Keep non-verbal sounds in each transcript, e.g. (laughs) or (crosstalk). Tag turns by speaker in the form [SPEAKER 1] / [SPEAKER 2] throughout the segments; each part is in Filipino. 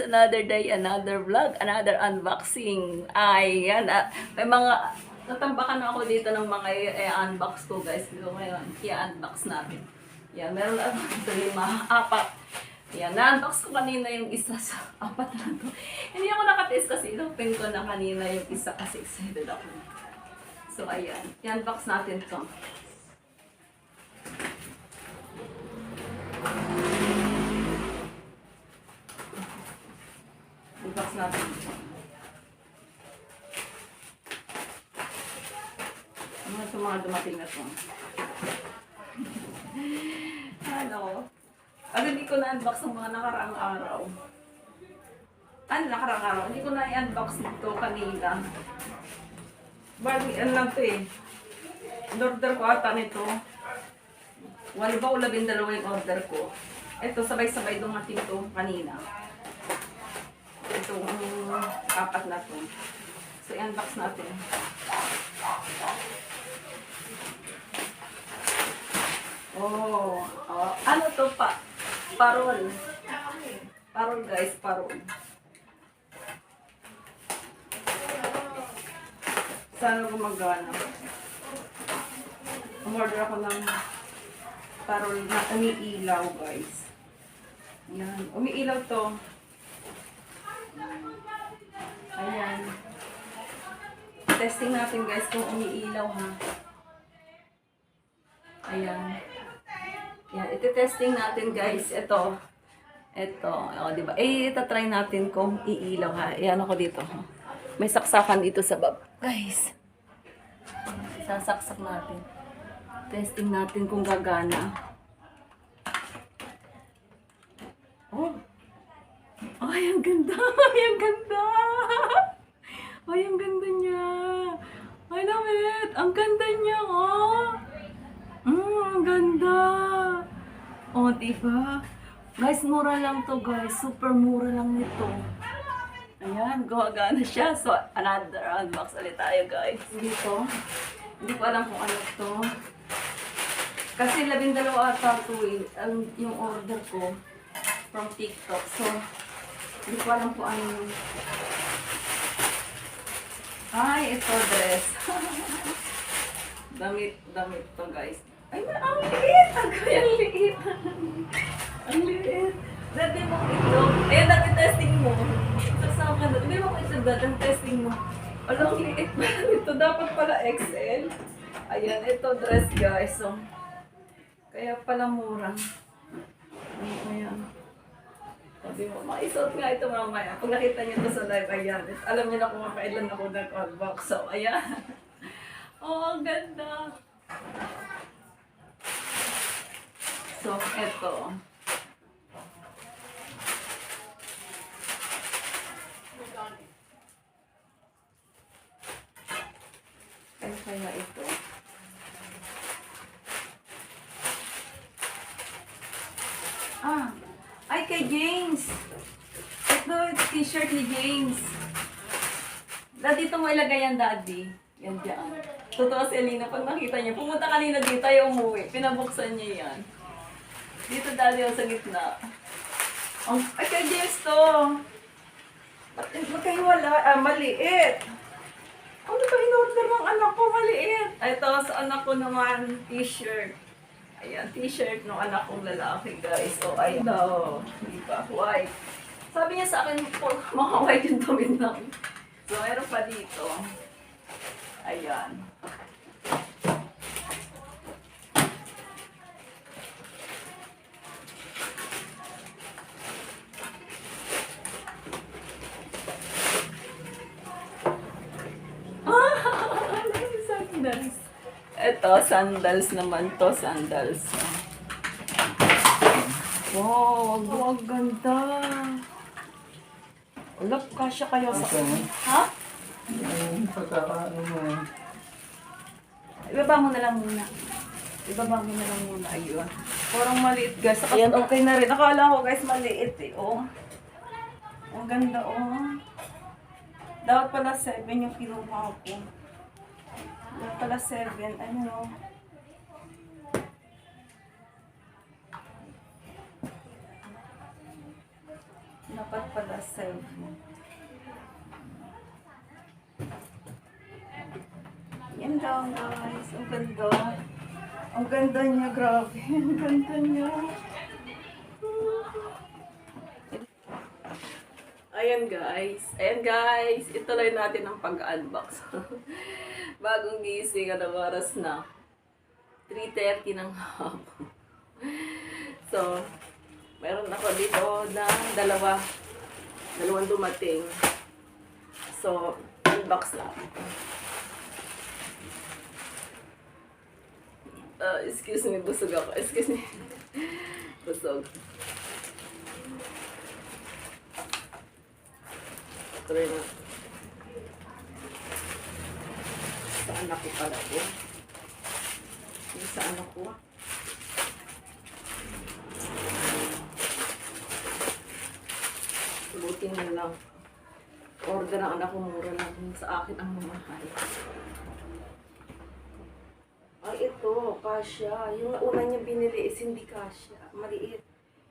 [SPEAKER 1] another day, another vlog, another unboxing. Ayan, ah, may mga, natambakan ako dito ng mga i-unbox ko guys. So ngayon, i-unbox natin. Yan, meron lang ito lima, apat. Yan, na-unbox ko kanina yung isa sa (laughs) apat na to. Hindi ako nakatest kasi inopen ko na kanina yung isa kasi excited ako. So ayan, i-unbox natin to. Unbox natin ito. Ano sa mga dumating na to? (laughs) ano? Ano, hindi ko na-unbox ng mga nakaraang araw. Ano, nakaraang araw? Hindi ko na-unbox nito kanina. Bali, ano lang to eh. In-order ko ata nito. Walo ba o labing dalawa yung order ko? Ito, sabay-sabay dumating to kanina. Itong apat na to. So, i-unbox natin. Oh, oh, ano to pa? Parol. Parol guys, parol. Sana gumagana. Umorder ako ng parol na umiilaw guys. Yan, umiilaw to. Ayan. Testing natin guys kung umiilaw ha. Ayan. Yan, iti-testing natin guys. Ito. Ito. O, di ba? Eh, ita-try natin kung iilaw ha. Ayan ako dito. ha. May saksakan dito sa bab. Guys. Sasaksak natin. Testing natin kung gagana. Ay, ang ganda! (laughs) Ay, ang ganda niya! I love it! Ang ganda niya, oh! Mm, ang ganda! Oh, diba? Guys, mura lang to, guys. Super mura lang nito. Ayan, gumagana siya. So, another unbox ulit tayo, guys. Dito. Hindi ko alam kung ano to. Kasi labing dalawa ata to eh. Yung order ko from TikTok. So, hindi ko alam kung ano yung... Ay, ito dress. (laughs) damit, damit to guys. Ay, ang liit! Ang kaya liit! ang liit! Dati mo ito. Ayun, dati testing mo. Sasama na. Hindi mo ito dati ang testing mo. Alam, ang liit pa ito. Dapat pala XL. Ayan, ito dress guys. So, kaya pala mura. Ayan. Sabi mo, maisot nga ito mamaya. Pag nakita niyo ito sa live, ayan. Alam niyo na kung kailan ako nag-unbox. So, ayan. (laughs) Oh, ang ganda. So, eto. Ano kaya ito? Ah, ay kay James. Ito, t-shirt ni James. Daddy, ito mo ilagay yan, Daddy. Yan dyan. Totoo si Alina, pag nakita niya, pumunta kanina dito, ay umuwi. Pinabuksan niya yan. Dito, Daddy, oh, sa gitna. Ang, ay, kay James to. Ba't magkahiwala? Ah, maliit. Ano ba in-order ng anak ko? Maliit. Ito, sa anak ko naman, t-shirt. Ayan, t-shirt ng anak kong lalaki, guys. O, ayan. No, di ba? White. Sabi niya sa akin, mga white yung damit lang. So, meron pa dito. Ayan. Sandals. (laughs) Ito, sandals naman to, sandals. Wow, ang ganda. Wala, kasya kayo sa... Ha?
[SPEAKER 2] Yung pagkakaano mo eh.
[SPEAKER 1] Ibaba mo na lang muna. Ibaba mo na lang muna. Ayun. Parang maliit guys. Ayan, okay na rin. Akala ko guys maliit eh. Oh. Ang ganda oh. Dapat pala 7 yung kinuha ko. Dapat pala 7. Ano Dapat pala selfie. Yan daw guys. Ang ganda. Ang ganda niya, grabe. (laughs) Ang ganda niya. Ayan guys. Ayan guys. Ituloy natin ang pag-unbox. (laughs) Bagong gising. Ano oras na? 3.30 ng hapon. (laughs) so, Meron ako dito ng dalawa. Dalawang dumating. So, unbox na. Uh, excuse me, busog ako. Excuse me. (laughs) busog. Try na. Saan ako pala po? Saan ako? Saan? 15 na lang. Order ang anak ko, mura lang sa akin ang mamahal. Ay, ito, kasya. Yung una niya binili is hindi kasya. Maliit.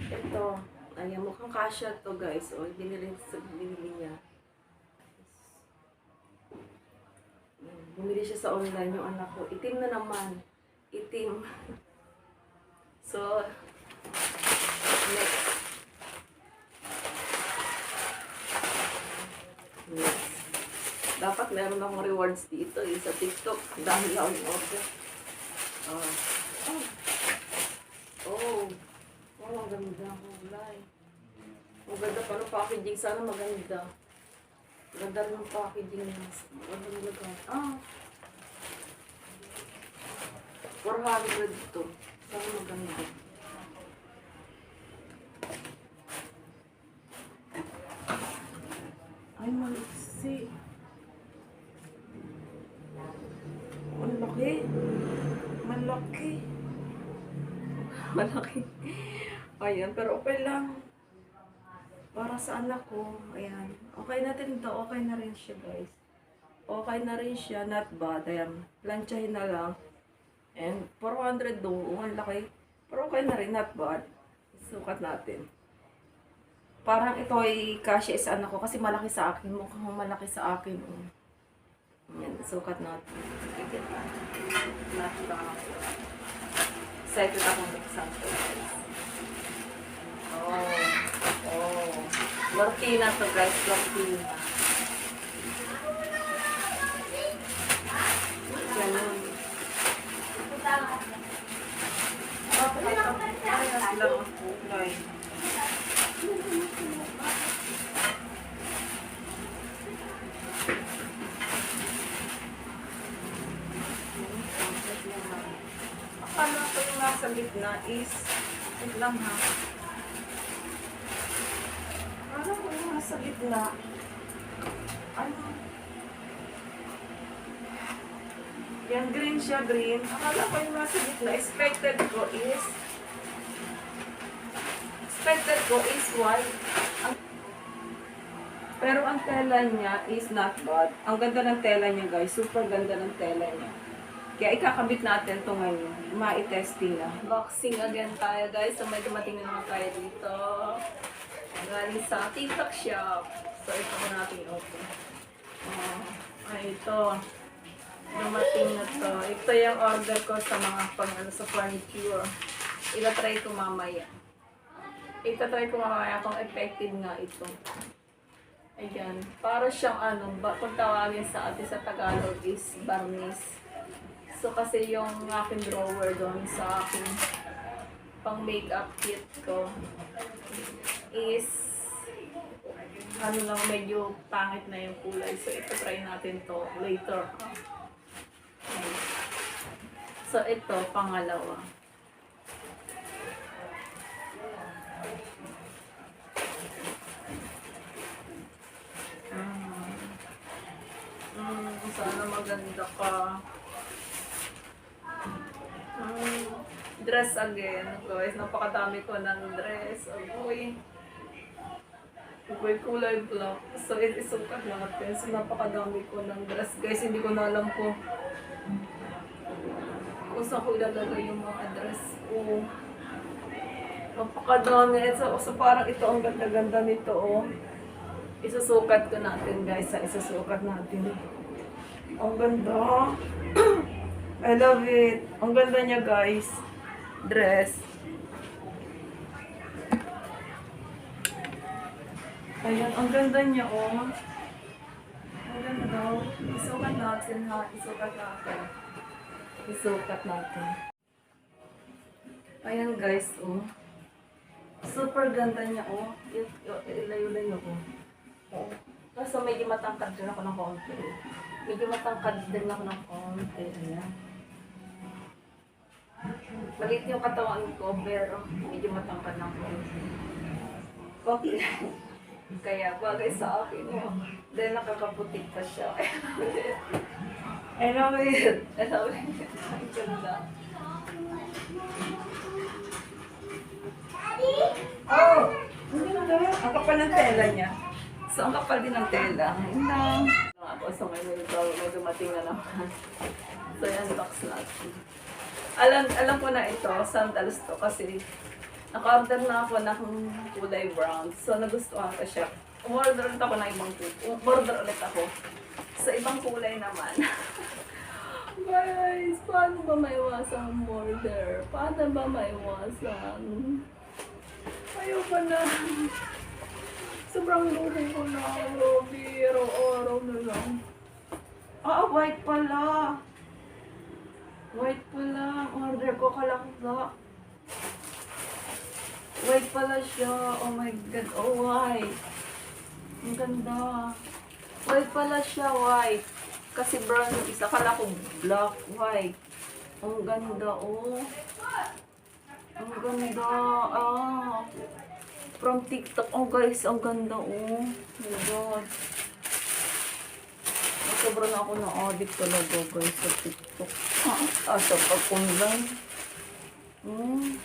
[SPEAKER 1] Ito. Ayan, mukhang kasya to guys. O, binili, binili niya. Bumili siya sa online yung anak ko. Itim na naman. Itim. (laughs) so, next. Dapat meron akong rewards dito eh, sa TikTok. Dahil ako yung order. Ah. Oh. Oh. Oh, ang ganda ang kulay. Ang ganda pa ng packaging. Sana maganda. Ganda ng packaging. Ang ganda. Ah. 400 ito. Sana maganda. Ay, maliksi. Ang laki. Malaki. (laughs) Malaki. Ayan, pero okay lang. Para sa anak ko, ayan. Okay na din to. Okay na rin siya, guys. Okay na rin siya. Not bad. Ayan. Planchahin na lang. And 400 do. Ang laki. Pero okay na rin. Not bad. Sukat natin. Parang ito ay kasya sa anak ko kasi malaki sa akin. Mukhang malaki sa akin. Oh. Sukat natin. Lang ako. Excited akong example. Oh. Oh. Lortina to guys. Lortina. Ganun. Parehas lang ang kulay. Akala ko yung nasa gitna is, wait lang ha. Ko yung nasa gitna. Ano? Yan, green siya, green. Akala ko yung nasa gitna. Expected ko is, expected ko is white. Pero ang tela niya is not bad. Ang ganda ng tela niya, guys. Super ganda ng tela niya. Kaya ikakabit natin to ngayon. Ma-testing na. Boxing again tayo guys. So may dumating na naman tayo dito. Galing sa TikTok shop. So ito ko natin open. Oh, ay ito. Dumating na to. Ito yung order ko sa mga pang ano, sa furniture. Ila-try ko mamaya. Ita-try ko mamaya kung effective nga ito. Ayan. Para siyang ano, ba, kung tawagin sa atin sa Tagalog is barnis. So, kasi yung aking drawer doon sa aking pang makeup kit ko is ano lang, medyo pangit na yung kulay. So, ito try natin to later. So, ito, pangalawa. Mm. Mm, sana maganda ka. Mm, dress again, guys. Napakadami ko ng dress. Agoy. Agoy kulay black. So, it isukat natin. So, napakadami ko ng dress. Guys, hindi ko na alam ko kung saan ko ilalagay yung mga dress ko. Napakadami. So, so parang ito ang ganda-ganda nito, oh. Isusukat ko natin, guys. Isusukat natin. Ang ganda. (clears throat) I love it. Ang ganda niya, guys. Dress. Ayan, ang ganda niya, oh. Ang ganda. Isukat natin, ha? Isukat natin. Isukat natin. Ayan, guys, oh. Super ganda niya, oh. Il- il- Ilayo-layo ko. Oh. Kaso medyo matangkad din ako ng konti. Medyo matangkad din ako ng konti. Ayan. Maliit yung katawan ko, pero medyo matangkad ng konti. Konti lang. Kaya bagay sa akin, oh. Dahil nakakaputik pa siya. (laughs) I love it. I love it. Ang ganda. Oh! Ang ganda. Ang kapal ng tela niya. So, ang kapal din ng tela. Yun lang. Ako, so ngayon may dumating na naman. So, yan, box natin. Alam, alam ko na ito, sandals to, kasi naka-order na ako ng kulay brown. So, nagustuhan ko siya. Umorder ulit ako ng ibang kulay. Umorder ulit ako sa ibang kulay naman. (laughs) Guys, paano ba maiwasan order? Paano ba maiwasan? Ayaw pa na. (laughs) Sobrang luho ko na. Grabe, araw-araw na lang. Ah, white pala. White pala. Order ko kalakda. White pala siya. Oh my God. Oh, white. Ang ganda. White pala siya, white. Kasi brown yung isa. Kala ko black, white. Ang ganda, oh. Ang ganda, ah. From TikTok. Oh, guys, ang ganda, oh. my God. Sobrang ako na audit talaga, guys, sa TikTok. Ah, ah sa pag-online. Hmm.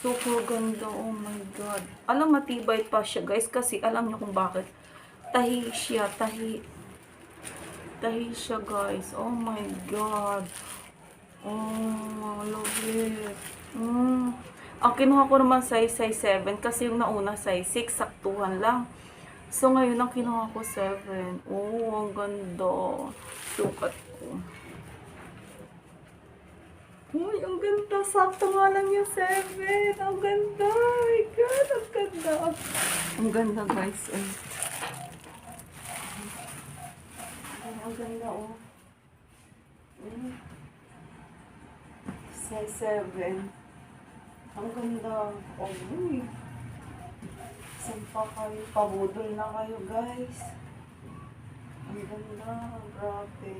[SPEAKER 1] Super ganda, oh my God. Alam, matibay pa siya, guys, kasi alam niyo kung bakit. Tahi siya, tahi. Tahi siya, guys. Oh my God. Oh, I love it. Mm. Ang kinuha ko naman size, size 7 kasi yung nauna size 6, saktuhan lang. So, ngayon ang kinuha ko 7. Oh, ang ganda. Sukat ko. Uy, ang ganda. Sakto nga lang yung 7. Ang ganda. Oh my God, ang ganda. Ang ganda, guys. Ay. Ang ganda, oh. Mm. Size 7. Ang ganda. Oh, uy. Saan pa kayo? Pabudol na kayo, guys. Ang ganda. Grabe.